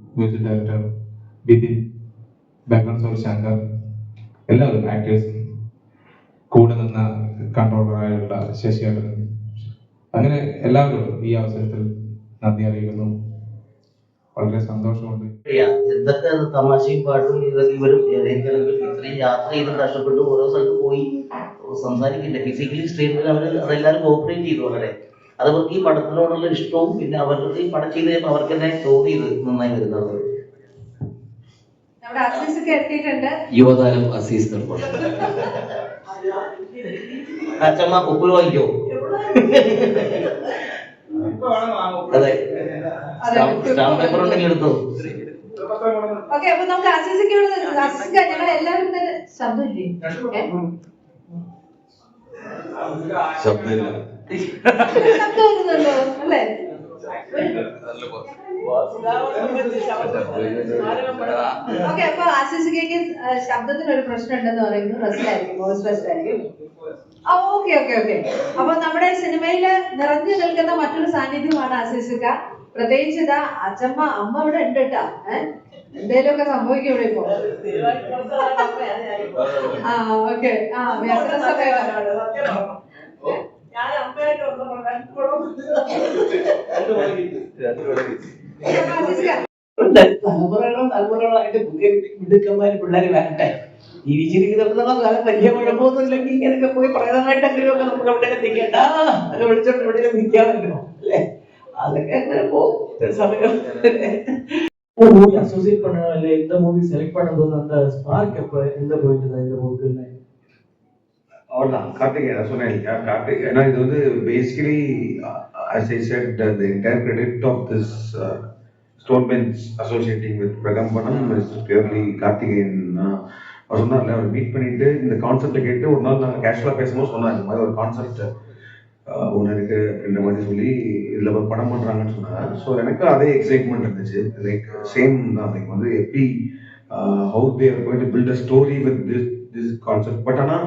Music director Bipin background score Shankar എല്ലാവരും ആക്ടേഴ്സും കൂടെ നിന്ന കൺട്രോളറായുള്ള ശശിയേട്ടൻ അങ്ങനെ എല്ലാവരോടും ഈ അവസരത്തിൽ നന്ദി അറിയിക്കുന്നു. വളരെ സന്തോഷമുണ്ട്. എന്തൊക്കെ തമാശയും പാട്ടും ഇതൊക്കെ ഇവരും ഇത്രയും യാത്ര ചെയ്ത് കഷ്ടപ്പെട്ട് ഓരോ സ്ഥലത്ത് പോയി സംസാരിക്കില്ല. ഫിസിക്കലി സ്ട്രെയിനിൽ അവർ അതെല്ലാവരും കോപ്പറേറ്റ് ചെയ്തു വളരെ. അത് ഈ പടത്തിനോടുള്ള ഇഷ്ടവും പിന്നെ അവരുടെ ഈ പടം ചെയ്ത് കഴിയുമ്പോൾ അവർക്ക് തന്നെ തോന്നി നന്നായി വരുന്നത്. യുവതാരം അസീസ് അച്ഛമ്മ ഉപ്പ് വാങ്ങിക്കോ? അതെ. സ്റ്റാമ്പ് പേപ്പർ ഉണ്ടെങ്കിൽ എടുത്തോ? ഓക്കെ അപ്പൊ നമുക്ക് അസീസിക്ക് ഇവിടെ അസീസിക്ക ഞങ്ങൾ എല്ലാവരും തന്നെ ശബ്ദമില്ലേ. ഓക്കെ അപ്പൊ ആസിസിക്ക് ശബ്ദത്തിന് ഒരു പ്രശ്നം ഉണ്ടെന്ന് പറയുന്നത് റെസ്റ്റിലായിരിക്കും വോയിസ് റെസ്റ്റ് ആയിരിക്കും ആ ഓക്കെ ഓക്കെ ഓക്കെ. അപ്പൊ നമ്മുടെ സിനിമയിൽ നിറഞ്ഞു നിൽക്കുന്ന മറ്റൊരു സാന്നിധ്യമാണ് ആശിസിക്ക പ്രത്യേകിച്ച് ഇതാ അച്ഛമ്മ അമ്മ ഇവിടെ ഉണ്ട് കേട്ടാ. ഏഹ് എന്തേലുമൊക്കെ സംഭവിക്കും ഇവിടെ ഇപ്പോ. ആ ഓക്കെ. ആ വ്യസന സമയം ആസിസിക്ക തലമുറകൾ തലമുറകളായിട്ട് പുതിയ മിടുക്കന്മാര് പിള്ളേര് വരട്ടെ ജീവിച്ചിരിക്കുന്നിടത്തോളം കാലം വലിയ കുഴപ്പമൊന്നും ഇല്ലെങ്കിൽ ഇങ്ങനെയൊക്കെ പോയി പ്രധാനമായിട്ടെങ്കിലും ഒക്കെ നമുക്ക് അവിടെ എത്തിക്കേണ്ട അത് വിളിച്ചോണ്ട് ഇവിടെ നിൽക്കാമല്ലോ അല്ലേ അതൊക്കെ അങ്ങനെ പോകും ചില സമയം மூவி அசோசியேட் பண்ணணும் இல்லை இந்த மூவி செலக்ட் பண்ணும்போது அந்த ஸ்பார்க் எப்போ எந்த போயிட்டு தான் இந்த மூவிக்கு இல்லை அவ்வளோதான் கார்த்திக் நான் சொன்னேன் இல்லையா? கார்த்திக் ஏன்னா இது வந்து basically I said the entire credit of this uh, stone bench associating with Prakambanam is purely Karthikeyan uh, அவர் சொன்னார்ல அவர் மீட் பண்ணிட்டு இந்த கான்செப்டை கேட்டு ஒரு நாள் நாங்கள் கேஷுவலாக பேசும்போது சொன்னார் இந்த மாதிரி ஒரு கான்செப்ட் ஒன்று இருக்கு அப்படின்ற மாதிரி சொல்லி இதில் ஒரு படம் பண்ணுறாங்கன்னு சொன்னாங்க ஸோ எனக்கு அதே எக்ஸைட்மெண்ட் இருந்துச்சு. லைக் சேம் தான். லைக் வந்து எப்படி how they're going to build a story with this this concept but ஆனால்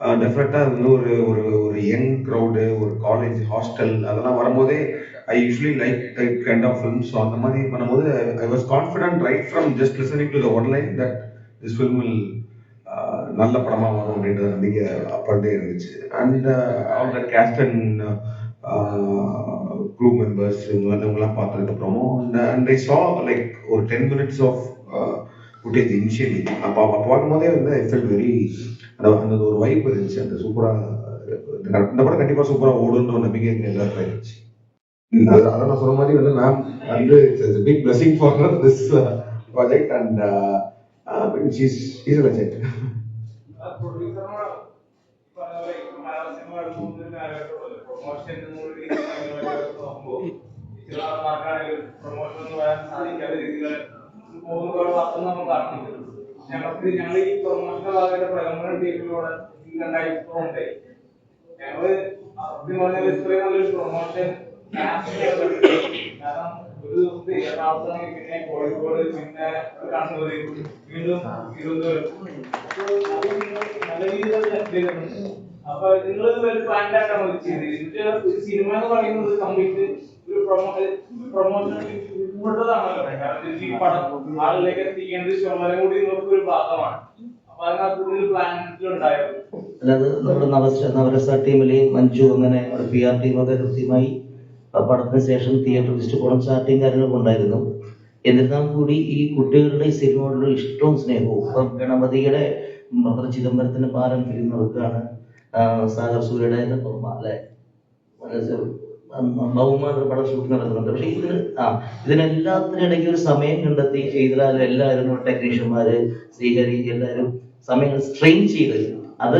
டெஃபினட்டாக அது வந்து ஒரு ஒரு ஒரு யங் க்ரௌடு ஒரு காலேஜ் ஹாஸ்டல் அதெல்லாம் வரும்போதே I usually like type kind of film so அந்த மாதிரி பண்ணும்போது I was confident right from just listening to the one line that this film will நல்ல படமாக வரும் அப்படின்ற நம்பிக்கை அப்போதே இருந்துச்சு. And all the cast and crew members இவங்கெல்லாம் பார்த்ததுக்கப்புறமும் and and I saw like ஒரு ten minutes of footage initially அப்போ அப்போ பார்க்கும்போதே வந்து ஐ ஃபெல் வெரி அந்த அந்த ஒரு வைப் இருந்துச்சு. அந்த சூப்பராக இந்த படம் கண்டிப்பாக சூப்பராக ஓடுன்ற ஒரு நம்பிக்கை எங்கள் எல்லாருக்கும் இருந்துச்சு. அது- அதான் நான் சொன்ன மாதிரி வந்து மேம் வந்து it's big blessing for this project and she's she's legend ഞങ്ങൾക്ക് ഞങ്ങൾ ഈ പ്രൊമോഷന്റെ ഭാഗമായിട്ട് പ്രകമ്പന ടീമിലൂടെ രണ്ടായിരത്തി ഞങ്ങൾ ആദ്യം പറഞ്ഞത് ഇത്രയും നല്ലൊരു പ്രൊമോഷൻ കാരണം ഒരു ദിവസത്തെ എറണാകുളം പിന്നെ കോഴിക്കോട് പിന്നെ കണ്ണൂര് വീണ്ടും തിരുവനന്തപുരം നല്ല രീതിയിൽ അപ്പൊ നിങ്ങൾ ഒരു പ്ലാൻഡായിട്ടാണ് ചെയ്തത് ഇതിന്റെ ഒരു സിനിമ എന്ന് പറയുന്നത് കംപ്ലീറ്റ് ഒരു പ്രൊമോ പ്രൊമോഷൻ ഉള്ളതാണല്ലോ കാരണം. ഈ പടം. ആളിലേക്ക് എത്തിക്കേണ്ടത് ചുമതല കൂടി നിങ്ങൾക്ക് ഒരു ഭാഗമാണ്. മഞ്ജു അങ്ങനെ പി ആർ ടീമൊക്കെ കൃത്യമായി പഠനത്തിന് ശേഷം തിയേറ്റർ ലിസ്റ്റ് പോകണം ചാർട്ടിങ് കാര്യങ്ങളൊക്കെ ഉണ്ടായിരുന്നു. എന്നിരുന്നാൽ കൂടി ഈ കുട്ടികളുടെ സിനിമയോടുള്ള ഇഷ്ടവും സ്നേഹവും ഇപ്പം ഗണപതിയുടെ ബ്രദർ ചിദംബരത്തിന്റെ പാലം ഫിലിം നടക്കുകയാണ് സാഗർ സൂര്യയുടെ അല്ലെ? ബഹുമാന പടം ഷൂട്ട് നടക്കുന്നുണ്ട്. പക്ഷെ ഇതിന് ആ ഇതിനെല്ലാത്തിനും ഇടയ്ക്ക് ഒരു സമയം കണ്ടെത്തി ചെയ്താലും എല്ലാവരും ടെക്നീഷ്യന്മാര് ശ്രീഹരി എല്ലാവരും സമയം സ്ട്രെയിൻ ചെയ്ത് അത്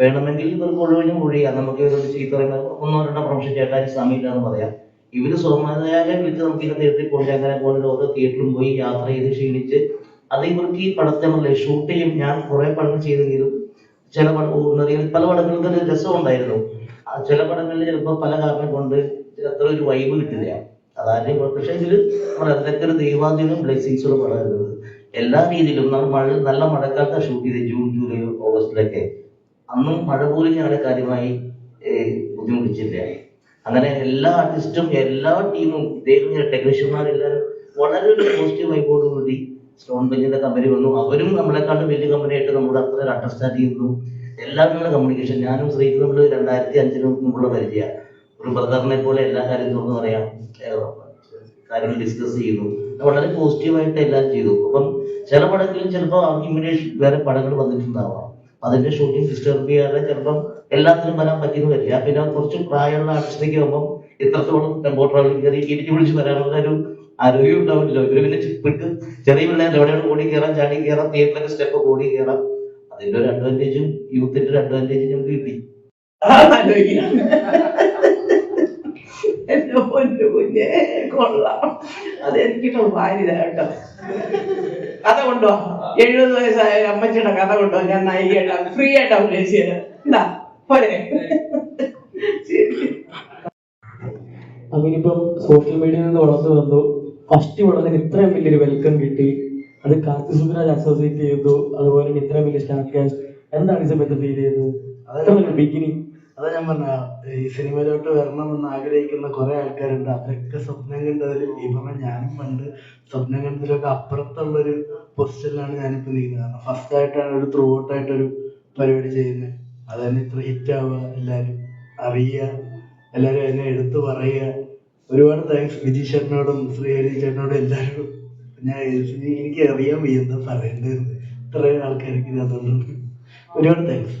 വേണമെങ്കിൽ ഇവർക്ക് ഒഴിവിനും ഒഴിയാം നമുക്ക് ഇവരോട് ചീത്ത ഒന്നോ രണ്ടോ പ്രൊഫഷൻ ചേട്ടാൻ സമയമില്ല എന്ന് പറയാം. ഇവർ സ്വമേധയാലെ വിളിച്ച് നമുക്ക് ഇങ്ങനെ തിയേറ്ററിൽ കൊണ്ട് അങ്ങനെ പോലെ ഓരോ തിയേറ്ററിലും പോയി യാത്ര ചെയ്ത് ക്ഷീണിച്ച് അത് ഇവർക്ക് ഈ പടത്തെ നമ്മളെ ഷൂട്ട് ചെയ്യും. ഞാൻ കുറെ പടങ്ങൾ ചെയ്തെങ്കിലും ചില പടം പല പടങ്ങൾക്ക് രസം ഉണ്ടായിരുന്നു ചില പടങ്ങളിൽ ചിലപ്പോൾ പല കാരണം കൊണ്ട് അത്ര ഒരു വൈബ് കിട്ടില്ല. അതാരും പക്ഷേ ഇതിൽ അതിനൊക്കെ ഒരു ദൈവാധീനം ബ്ലെസ്സിങ്സുകൾ പറയുന്നത് എല്ലാ രീതിയിലും നമ്മൾ മഴ നല്ല മഴക്കാലത്താണ് ഷൂട്ട് ചെയ്തത് ജൂൺ ജൂലൈ ഓഗസ്റ്റിലൊക്കെ. അന്നും മഴ പോലും ഞങ്ങളെ കാര്യമായി ബുദ്ധിമുട്ടിച്ചില്ല. അങ്ങനെ എല്ലാ ആർട്ടിസ്റ്റും എല്ലാ ടീമും ടെക്നീഷ്യന്മാരെല്ലാവരും വളരെ ഒരു പോസിറ്റീവ് വൈബോട് കൂടി സ്റ്റോൺ ബെഞ്ചിന്റെ കമ്പനി വന്നു. അവരും നമ്മളെക്കാളും വലിയ കമ്പനിയായിട്ട് നമ്മുടെ അത്ര അണ്ടർസ്റ്റാൻഡ് ചെയ്യുന്നു എല്ലാവരും കമ്മ്യൂണിക്കേഷൻ ഞാനും ശ്രീക്കും നമ്മൾ രണ്ടായിരത്തി അഞ്ചിന് മുമ്പുള്ള പരിചയമാണ് ഒരു ബ്രദറിനെ പോലെ എല്ലാ കാര്യവും തുറന്നു പറയാം കാര്യങ്ങൾ ഡിസ്കസ് ചെയ്യുന്നു വളരെ പോസിറ്റീവായിട്ട് എല്ലാം ചെയ്തു. അപ്പം ചില പടങ്ങളിൽ ചിലപ്പോൾ ഇമ്മീഡിയറ്റ് വേറെ പടങ്ങൾ വന്നിട്ടുണ്ടാവാം. അതിന്റെ ഷൂട്ടിംഗ് ഡിസ്റ്റർബ് ചെയ്യാതെ ചിലപ്പം എല്ലാത്തിനും വരാൻ പറ്റിയെന്ന് വരില്ല. പിന്നെ കുറച്ച് പ്രായമുള്ള ആർട്ടിസ്റ്റിലേക്ക് ആകുമ്പോൾ ഇത്രത്തോളം ടെമ്പോ ട്രാവലിംഗ് കയറി ഇടിച്ചു പിടിച്ച് വരാനുള്ള ഒരു ആരോഗ്യം ഉണ്ടാവില്ലല്ലോ. ഇവർ പിന്നെ ചിപ്പിട്ട് ചെറിയ പിള്ളേർ എവിടെയാണ് ഓടി കയറാം ചാടി കയറാം തിയേറ്ററിലൊക്കെ സ്റ്റെപ്പ് ഓടി കയറാം. അതിന്റെ ഒരു അഡ്വാന്റേജും യൂത്തിന്റെ ഒരു അഡ്വാന്റേജും നമുക്ക് കിട്ടി. എന്റെ പൊന്നു കുഞ്ഞേ കൊള്ളാം. അതെനിക്കിട്ട് വാരിത കേട്ടോ. കഥ കൊണ്ടോ? എഴുപത് വയസ്സായ അമ്മച്ചിയുടെ കഥ കൊണ്ടോ? ഞാൻ നായികയായിട്ട് ഫ്രീ ആയിട്ടാ ഉദ്ദേശിച്ചത്. എന്താ പോരെ. അങ്ങനിപ്പം സോഷ്യൽ മീഡിയയിൽ നിന്ന് വളർന്നു വന്നു. ഫസ്റ്റ് വളർന്നതിന് ഇത്രയും വലിയൊരു വെൽക്കം കിട്ടി. അത് കാർത്തി സുബ്രാജ് അസോസിയേറ്റ് ചെയ്തു. അതുപോലെ ഇത്രയും വലിയ സ്റ്റാർ കാസ്റ്റ് എന്താണ് ഈ സമയത്ത് ഫീൽ ചെയ്തത് അതൊക്കെ ബിഗിനിങ് അതാ ഞാൻ പറഞ്ഞ ഈ സിനിമയിലോട്ട് വരണമെന്ന് ആഗ്രഹിക്കുന്ന കുറെ ആൾക്കാരുണ്ട്. അവരൊക്കെ സ്വപ്നം കണ്ടതിൽ ഈ പറഞ്ഞ ഞാനും പണ്ട് സ്വപ്നം കണ്ടതിലൊക്കെ അപ്പുറത്തുള്ളൊരു പൊസിഷനിലാണ് ഞാനിപ്പോ നിൽക്കുന്നത്. കാരണം ഫസ്റ്റ് ആയിട്ടാണ് ഒരു ത്രൂ ഔട്ട് ആയിട്ടൊരു പരിപാടി ചെയ്യുന്നത് അത് തന്നെ ഇത്ര ഹിറ്റ് ആവുക എല്ലാരും അറിയുക എല്ലാരും എന്നെ എടുത്തു പറയുക. ഒരുപാട് താങ്ക്സ് വിജി ചേട്ടനോടും ശ്രീഹരി ചേട്ടനോടും എല്ലാവരും ഞാൻ എനിക്ക് അറിയാൻ വയ്യ എന്താ പറയേണ്ടത് ഇത്രയും ആൾക്കാർക്ക് അതുകൊണ്ട് ഒരുപാട് താങ്ക്സ്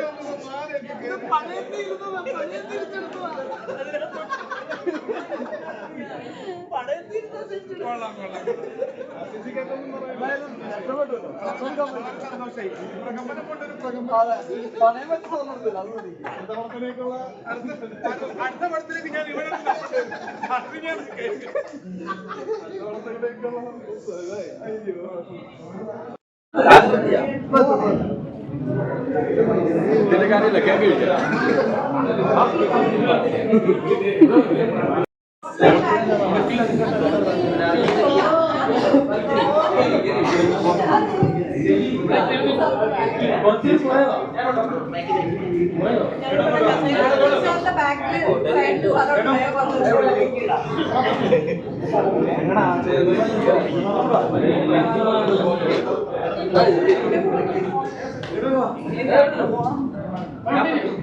അടുത്ത പടത്തിലേക്ക് ഞാൻ ഇവിടെ അത് കാര്യമില്ല ബാക്കിൽ സൈഡിൽ 对吧？你 tiền.